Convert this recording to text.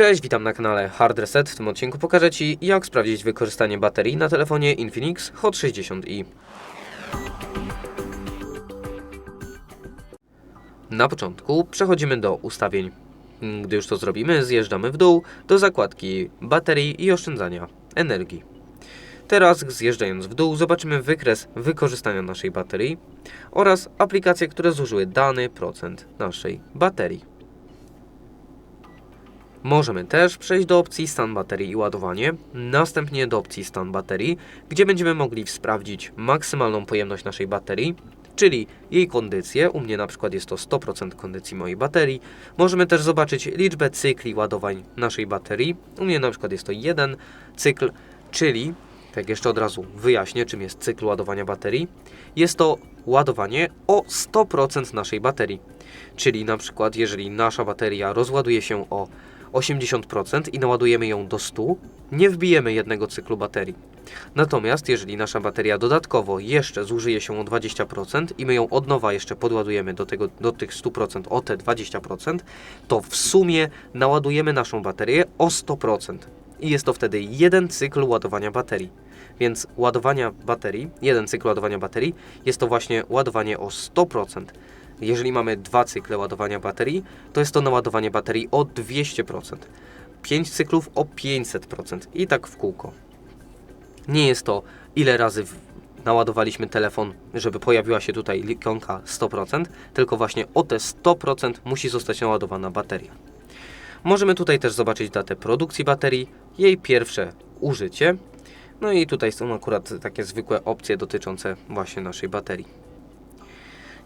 Cześć, witam na kanale Hard Reset. W tym odcinku pokażę Ci, jak sprawdzić wykorzystanie baterii na telefonie Infinix Hot 60i. Na początku przechodzimy do ustawień. Gdy już to zrobimy, zjeżdżamy w dół do zakładki baterii i oszczędzania energii. Teraz zjeżdżając w dół zobaczymy wykres wykorzystania naszej baterii oraz aplikacje, które zużyły dany procent naszej baterii. Możemy też przejść do opcji stan baterii i ładowanie, następnie do opcji stan baterii, gdzie będziemy mogli sprawdzić maksymalną pojemność naszej baterii, czyli jej kondycję. U mnie na przykład jest to 100% kondycji mojej baterii. Możemy też zobaczyć liczbę cykli ładowań naszej baterii. U mnie na przykład jest to jeden cykl, czyli tak jeszcze od razu wyjaśnię, czym jest cykl ładowania baterii. Jest to ładowanie o 100% naszej baterii. Czyli na przykład, jeżeli nasza bateria rozładuje się o 80% i naładujemy ją do 100, nie wbijemy jednego cyklu baterii. Natomiast jeżeli nasza bateria dodatkowo jeszcze zużyje się o 20% i my ją od nowa jeszcze podładujemy do, tego, do tych 100% o te 20%, to w sumie naładujemy naszą baterię o 100%. I jest to wtedy jeden cykl ładowania baterii. Więc ładowania baterii, jeden cykl ładowania baterii jest to właśnie ładowanie o 100%. Jeżeli mamy dwa cykle ładowania baterii, to jest to naładowanie baterii o 200%. 5 cyklów o 500% i tak w kółko. Nie jest to ile razy naładowaliśmy telefon, żeby pojawiła się tutaj ikonka 100%, tylko właśnie o te 100% musi zostać naładowana bateria. Możemy tutaj też zobaczyć datę produkcji baterii, jej pierwsze użycie, no i tutaj są akurat takie zwykłe opcje dotyczące właśnie naszej baterii.